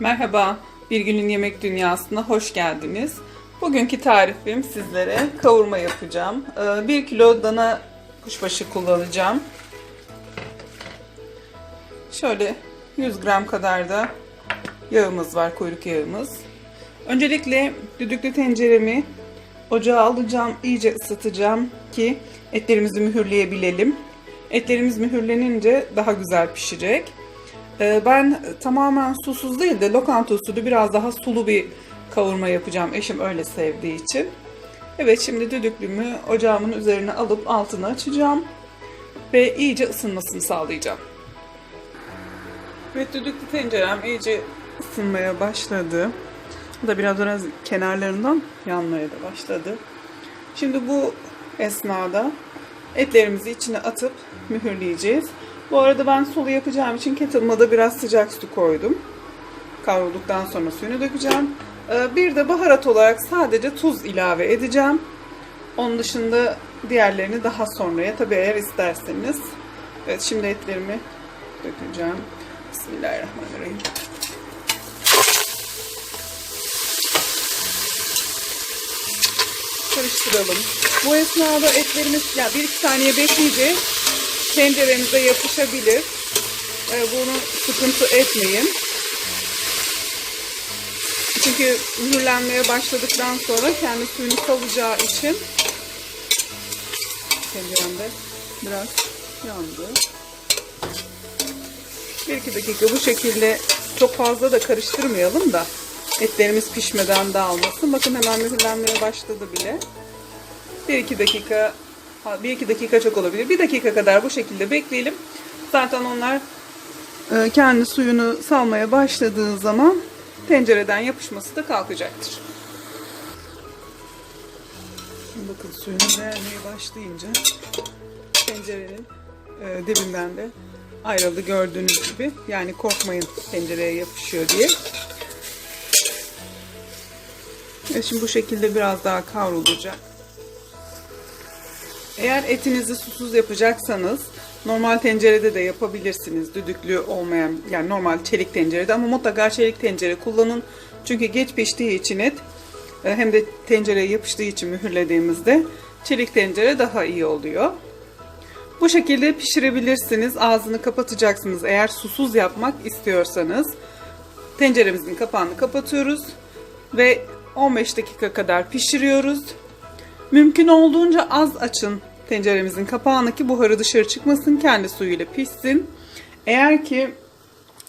Merhaba, Bir Günün Yemek Dünyası'na hoş geldiniz. Bugünkü tarifim sizlere kavurma yapacağım. 1 kilo dana kuşbaşı kullanacağım. Şöyle 100 gram kadar da yağımız var, kuyruk yağımız. Öncelikle düdüklü tenceremi ocağa alacağım, iyice ısıtacağım ki etlerimizi mühürleyebilelim. Etlerimiz mühürlenince daha güzel pişecek. Ee, Ben tamamen susuz değil de lokanta usulü biraz daha sulu bir kavurma yapacağım. Eşim öyle sevdiği için. Evet şimdi düdüklümü ocağımın üzerine alıp altını açacağım. Ve iyice ısınmasını sağlayacağım. Evet düdüklü tencerem iyice ısınmaya başladı. Bu da biraz biraz kenarlarından yanmaya da başladı. Şimdi bu esnada etlerimizi içine atıp mühürleyeceğiz. Bu arada ben sulu yapacağım için kettle'ıma da biraz sıcak su koydum. Kavrulduktan sonra suyunu dökeceğim. Ee, Bir de baharat olarak sadece tuz ilave edeceğim. Onun dışında diğerlerini daha sonraya tabi eğer isterseniz. Evet şimdi etlerimi dökeceğim. Bismillahirrahmanirrahim. Karıştıralım. Bu esnada etlerimiz ya bir iki saniye bekleyecek. Tencerenize yapışabilir. Ee, bunu sıkıntı etmeyin. Çünkü mühürlenmeye başladıktan sonra kendi suyunu salacağı için tenceremde biraz yandı. Bir iki dakika bu şekilde çok fazla da karıştırmayalım da etlerimiz pişmeden dağılmasın. Bakın hemen mühürlenmeye başladı bile. Bir iki dakika bir iki dakika çok olabilir. Bir dakika kadar bu şekilde bekleyelim. Zaten onlar e, kendi suyunu salmaya başladığı zaman tencereden yapışması da kalkacaktır. Bakın suyunu vermeye başlayınca tencerenin e, dibinden de ayrıldı gördüğünüz gibi. Yani korkmayın tencereye yapışıyor diye. Evet, şimdi bu şekilde biraz daha kavrulacak. Eğer etinizi susuz yapacaksanız normal tencerede de yapabilirsiniz. Düdüklü olmayan yani normal çelik tencerede ama mutlaka çelik tencere kullanın. Çünkü geç piştiği için et e, hem de tencereye yapıştığı için mühürlediğimizde çelik tencere daha iyi oluyor. Bu şekilde pişirebilirsiniz. Ağzını kapatacaksınız eğer susuz yapmak istiyorsanız. Tenceremizin kapağını kapatıyoruz ve 15 dakika kadar pişiriyoruz. Mümkün olduğunca az açın tenceremizin kapağını ki buharı dışarı çıkmasın, kendi suyuyla pişsin. Eğer ki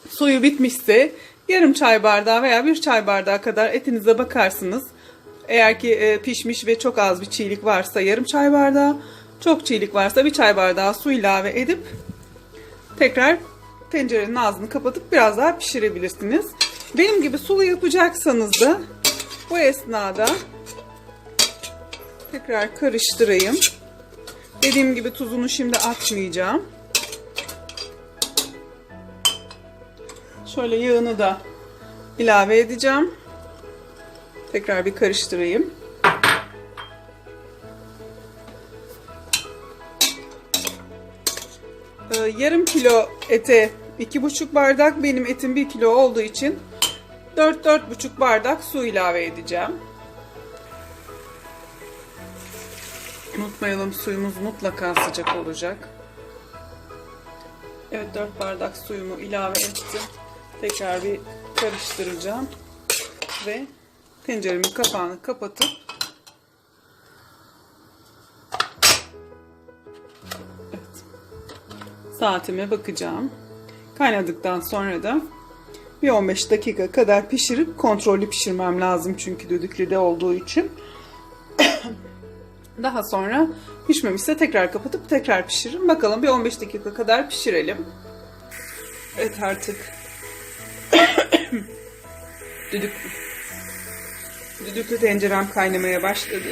suyu bitmişse yarım çay bardağı veya bir çay bardağı kadar etinize bakarsınız. Eğer ki e, pişmiş ve çok az bir çiğlik varsa yarım çay bardağı, çok çiğlik varsa bir çay bardağı su ilave edip tekrar tencerenin ağzını kapatıp biraz daha pişirebilirsiniz. Benim gibi sulu yapacaksanız da bu esnada tekrar karıştırayım. Dediğim gibi tuzunu şimdi atmayacağım. Şöyle yağını da ilave edeceğim. Tekrar bir karıştırayım. Ee, yarım kilo ete 2,5 bardak benim etim 1 kilo olduğu için 4-4,5 bardak su ilave edeceğim. Unutmayalım suyumuz mutlaka sıcak olacak. Evet 4 bardak suyumu ilave ettim. Tekrar bir karıştıracağım. Ve tenceremin kapağını kapatıp evet, saatime bakacağım. Kaynadıktan sonra da bir 15 dakika kadar pişirip kontrollü pişirmem lazım çünkü düdüklüde olduğu için. Daha sonra pişmemişse tekrar kapatıp tekrar pişiririm. Bakalım bir 15 dakika kadar pişirelim. Evet artık düdük düdüklü tencerem kaynamaya başladı.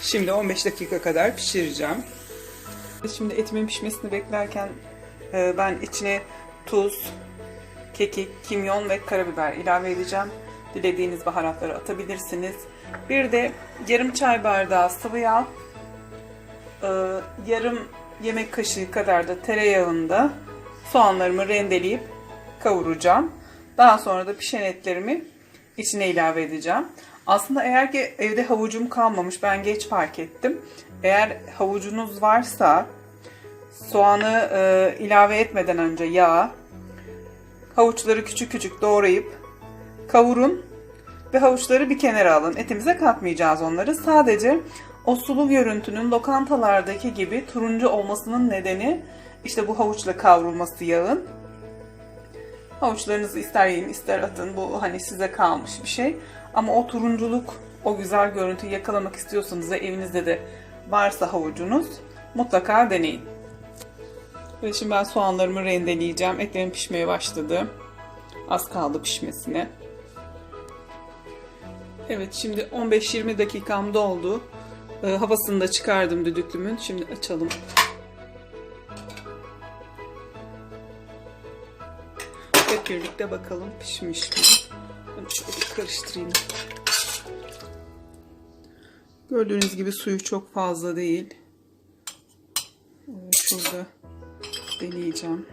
Şimdi 15 dakika kadar pişireceğim. Şimdi etimin pişmesini beklerken e, ben içine tuz, kekik, kimyon ve karabiber ilave edeceğim. Dilediğiniz baharatları atabilirsiniz. Bir de yarım çay bardağı sıvı yağ, e, yarım yemek kaşığı kadar da tereyağında soğanlarımı rendeleyip kavuracağım. Daha sonra da pişen etlerimi içine ilave edeceğim. Aslında eğer ki evde havucum kalmamış ben geç fark ettim. Eğer havucunuz varsa soğanı e, ilave etmeden önce yağ, havuçları küçük küçük doğrayıp kavurun ve havuçları bir kenara alın. Etimize katmayacağız onları. Sadece o sulu görüntünün lokantalardaki gibi turuncu olmasının nedeni işte bu havuçla kavrulması yağın. Havuçlarınızı ister yiyin ister atın. Bu hani size kalmış bir şey. Ama o turunculuk, o güzel görüntüyü yakalamak istiyorsanız ve evinizde de varsa havucunuz mutlaka deneyin. Ve şimdi ben soğanlarımı rendeleyeceğim. Etlerim pişmeye başladı. Az kaldı pişmesine. Evet şimdi 15-20 dakikam doldu. Ee, havasını da çıkardım düdüklümün. Şimdi açalım. Hep birlikte bakalım pişmiş mi? Bunu şöyle karıştırayım. Gördüğünüz gibi suyu çok fazla değil. Evet, şurada deneyeceğim.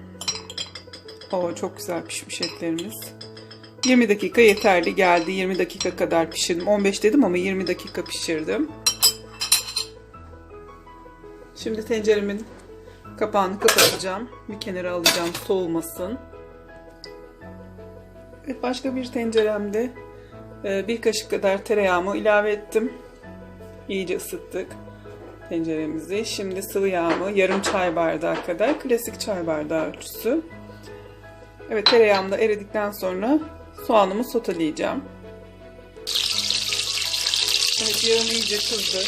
Oo, çok güzel pişmiş etlerimiz. 20 dakika yeterli geldi. 20 dakika kadar pişirdim. 15 dedim ama 20 dakika pişirdim. Şimdi tenceremin kapağını kapatacağım. Bir kenara alacağım soğumasın. Evet, başka bir tenceremde e, bir kaşık kadar tereyağımı ilave ettim. İyice ısıttık tenceremizi. Şimdi sıvı yağımı yarım çay bardağı kadar klasik çay bardağı ölçüsü. Evet tereyağım da eridikten sonra soğanımı soteleyeceğim. Evet yağım iyice kızdı.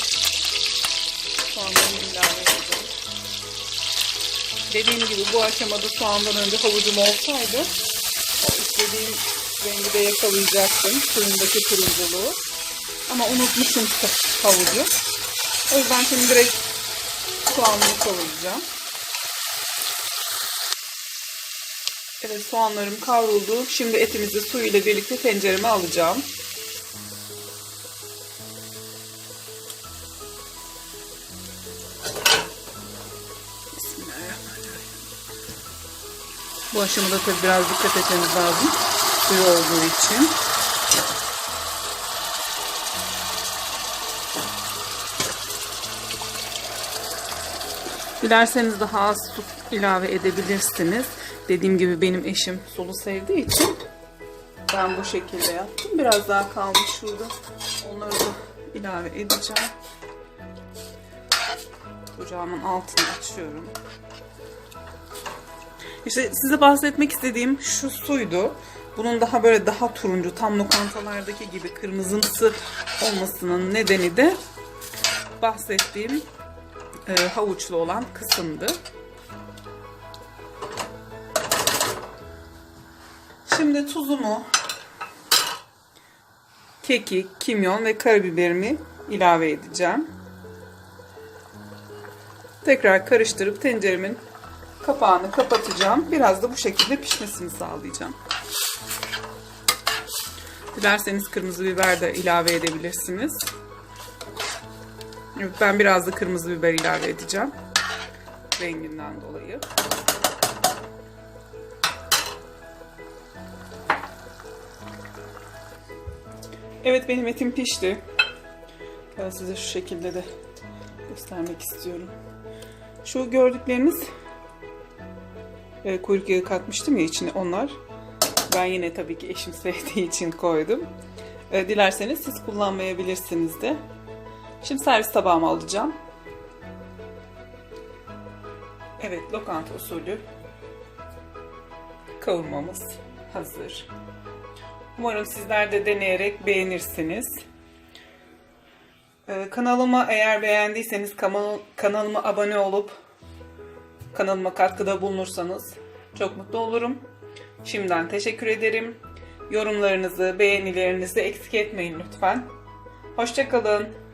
Soğanlarımı ilave edeceğim. Dediğim gibi bu aşamada soğandan önce havucum olsaydı o istediğim rengi de yakalayacaktım. Suyundaki turunculuğu. Ama unutmuşum havucu. O yüzden şimdi direkt soğanımı kavuracağım. Evet soğanlarım kavruldu. Şimdi etimizi su ile birlikte tencereme alacağım. Bu aşamada tabii biraz dikkat etmemiz lazım. Suyu olduğu için. Dilerseniz daha az su ilave edebilirsiniz. Dediğim gibi benim eşim sulu sevdiği için ben bu şekilde yaptım. Biraz daha kalmış şurada. Onları da ilave edeceğim. Ocağımın altını açıyorum. İşte size bahsetmek istediğim şu suydu. Bunun daha böyle daha turuncu, tam lokantalardaki gibi kırmızımsı olmasının nedeni de bahsettiğim e, havuçlu olan kısımdı. Şimdi tuzumu, kekik, kimyon ve karabiberimi ilave edeceğim. Tekrar karıştırıp tenceremin kapağını kapatacağım. Biraz da bu şekilde pişmesini sağlayacağım. Dilerseniz kırmızı biber de ilave edebilirsiniz. Evet, ben biraz da kırmızı biber ilave edeceğim. Renginden dolayı. Evet benim etim pişti. Ben size şu şekilde de göstermek istiyorum. Şu gördükleriniz e, kuyruk yağı katmıştım ya içine onlar. Ben yine tabii ki eşim sevdiği için koydum. E, dilerseniz siz kullanmayabilirsiniz de. Şimdi servis tabağıma alacağım. Evet lokanta usulü kavurmamız hazır. Umarım sizler de deneyerek beğenirsiniz. Ee, kanalıma eğer beğendiyseniz kanal, kanalıma abone olup kanalıma katkıda bulunursanız çok mutlu olurum. Şimdiden teşekkür ederim. Yorumlarınızı, beğenilerinizi eksik etmeyin lütfen. Hoşçakalın.